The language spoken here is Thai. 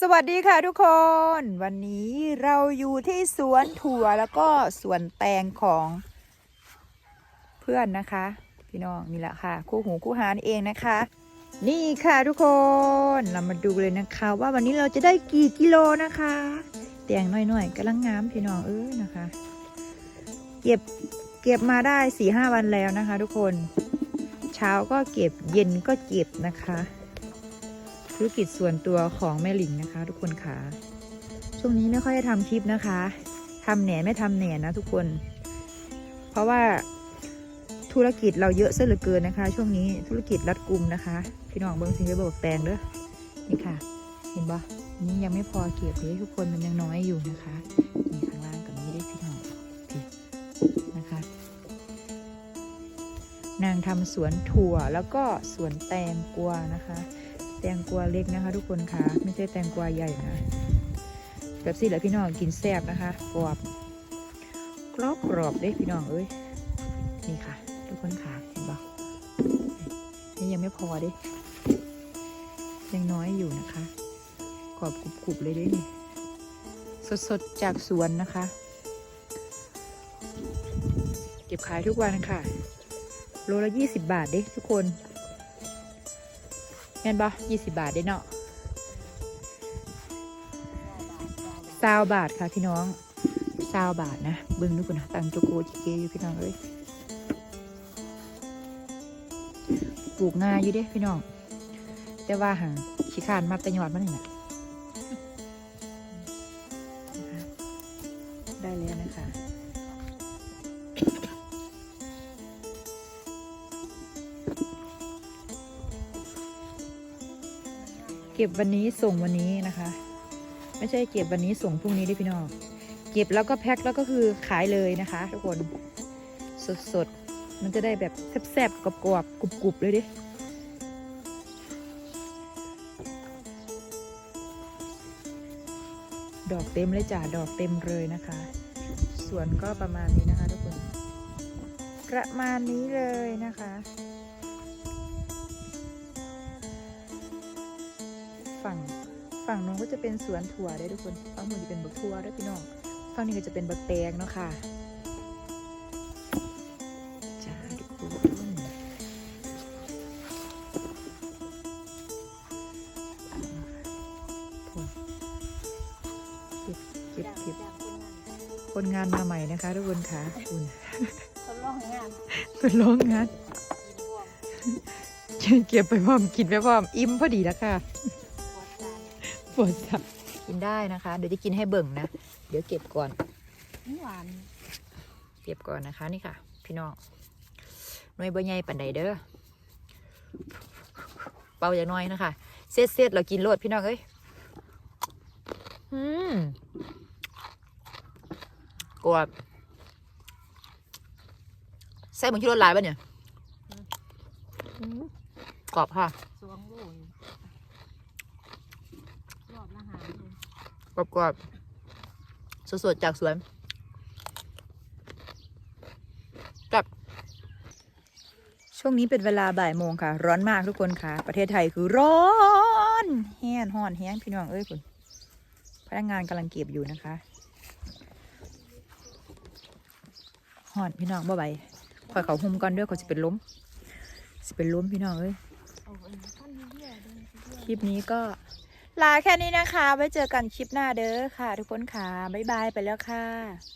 สวัสดีค่ะทุกคน วันนี้เราอยู่ที่สวนถั่วแล้วก็สวนแตงของเพื่อนนะคะ พี่น้องนี่แหละค่ะ คู่หูคู่หานเองนะคะ นี่ค่ะทุกคนเรามาดูเลยนะคะ ว่าวันนี้เราจะได้กี่กิโลนะคะแตงน่อยๆกำลังงามพี่น้องเอ้ยนะคะ เก็บเก็บมาได้สี่ห้าวันแล้วนะคะ ทุกคน เช้าก็เก็บเย็นก็เก็บนะคะ ธุรกิจส่วนตัวของแม่หลิงนะคะ ทุกคนค่ะ ช่วงนี้ไม่ค่อยได้ทำคลิปนะคะ ทำแหน่ไม่ทำแหน่นะทุกคน เพราะว่าธุรกิจเราเยอะซะเหลือเกินนะคะ ช่วงนี้ธุรกิจรัดกุมนะคะ พี่น้องเบิ้งซิงเกิลบอกแตงเด้อนี่ค่ะ เห็นปะนี่ยังไม่พอเก็บเลยทุกคนมันยังน้อยอยู่นะคะนี่ข้างล่างกับนี้ได้พี่น้องนี่นะคะ นางทำสวนถั่วแล้วก็สวนแตงกวานะคะ แตงกวาเล็กนะคะ ทุกคนค่ะ ไม่ใช่แตงกวาใหญ่นะแบบสิแหละพี่น้องกินแซ่บนะคะกรอบกรอบกรอบเด้พี่น้องเอ้ยนี่ค่ะ ทุกคนค่ะเห็นปะนี่ยังไม่พอเด้ยังน้อยอยู่นะคะกรอบกรุบๆเลยเด้นี่สดๆจากสวนนะคะ เก็บขายทุกวันค่ะ โลละยี่สิบบาทเด้ทุกคน แม่นปะยี่สิบบาทได้เนาะซาวบาทค่ะพี่น้องซาวบาทนะเบิ้งดูกันนะตังโจโกจิเกอยู่พี่น้องเอ้ยปลูกงาอยู่เด้พี่น้อง แต่ว่าหางขี้ขานมาแต่ยอดมันนี่แหละนะได้แล้วนะคะ เก็บวันนี้ส่งวันนี้นะคะ ไม่ใช่เก็บวันนี้ส่งพรุ่งนี้ด้วยพี่น้องเก็บแล้วก็แพ็คแล้วก็คือขายเลยนะคะ ทุกคนสดๆมันจะได้แบบแซ่บๆกรอบๆกรุบๆเลยดิดอกเต็มเลยจ้ะดอกเต็มเลยนะคะ สวนก็ประมาณนี้นะคะทุกคน ประมาณนี้เลยนะคะ ฝั่งฝั่งนู้นก็จะเป็นสวนถั่วได้ทุกคนฝั่งนู้นจะเป็นบักทั่วด้วยพี่น้องฝั่งนี้ก็จะเป็นบักแตงเนาะค่ะจ้าทุกคนเก็บเก็บเก็บคนงานมาใหม่นะคะทุกคนค่ะคุณคนร้องงานเป็นร้องงานกินบวมเก็บไปพร้อมกินไปพร้อมอิ่มพอดีแล้วค่ะ ปวดใจปวดสับกินได้นะคะ เดี๋ยวจะกินให้เบิ่งนะ เดี๋ยวเก็บก่อน หวาน เก็บก่อนนะคะนี่ค่ะ พี่น้องหน่วยใบใหญ่ปันใดเด้อ เป่าอย่างน้อยนะคะเส็ดเส็ดเรากินโลดพี่น้องเอ้ย อืมกรอบใส่เหมือนที่รถลายป่ะเนี่ยอืมกรอบค่ะ สวงลูกรอบละหาเลย กรอบกรอบสดๆจากสวนกับช่วงนี้เป็นเวลาบ่ายโมงค่ะ ร้อนมากทุกคนค่ะ ประเทศไทยคือร้อนแห้งห่อนแห้งพี่น้องเอ้ยคุณพนักงานกำลังเก็บอยู่นะคะห่อนพี่น้องบ่ไหวคอยเขาหุมก่อนเด้วยเขาจะเป็นล้มจะเป็นล้มพี่น้องเอ้ยเอาอันนี้ท่อนนี้เยอะเลยคลิปนี้ก็ ลาแค่นี้นะคะ ไว้เจอกันคลิปหน้าเด้อค่ะ ทุกคนค่ะ บ๊ายบายไปแล้วค่ะ